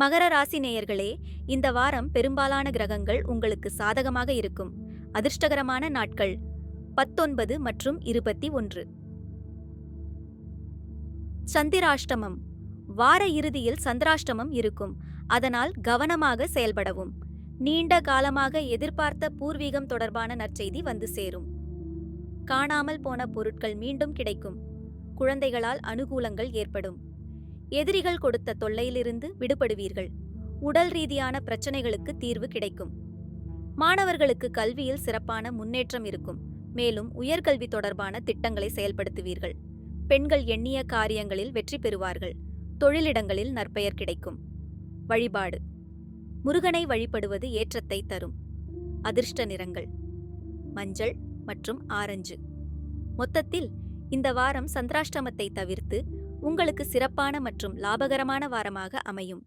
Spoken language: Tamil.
மகர ராசி நேயர்களே இந்த வாரம் பெரும்பாலான கிரகங்கள் உங்களுக்கு சாதகமாக இருக்கும். அதிர்ஷ்டகரமான நாட்கள் பத்தொன்பது மற்றும் இருபத்தி ஒன்று. சந்திராஷ்டமம். வார இறுதியில் சந்திராஷ்டமம் இருக்கும். அதனால் கவனமாக செயல்படவும். நீண்ட காலமாக எதிர்பார்த்த பூர்வீகம் தொடர்பான நற்செய்தி வந்து சேரும். காணாமல் போன பொருட்கள் மீண்டும் கிடைக்கும். குழந்தைகளால் அனுகூலங்கள் ஏற்படும். எதிரிகள் கொடுத்த தொல்லையிலிருந்து விடுபடுவீர்கள். உடல் ரீதியான பிரச்சனைகளுக்கு தீர்வு கிடைக்கும். மாணவர்களுக்கு கல்வியில் சிறப்பான முன்னேற்றம் இருக்கும். மேலும் உயர்கல்வி தொடர்பான திட்டங்களை செயல்படுத்துவீர்கள். பெண்கள் எண்ணிய காரியங்களில் வெற்றி பெறுவார்கள். தொழிலிடங்களில் நற்பெயர் கிடைக்கும். வழிபாடு. முருகனை வழிபடுவது ஏற்றத்தை தரும். அதிர்ஷ்ட நிறங்கள். மஞ்சள் மற்றும் ஆரஞ்சு. மொத்தத்தில் இந்த வாரம் சந்திராஷ்டமத்தை தவிர்த்து உங்களுக்கு சிறப்பான மற்றும் லாபகரமான வாரமாக அமையும்.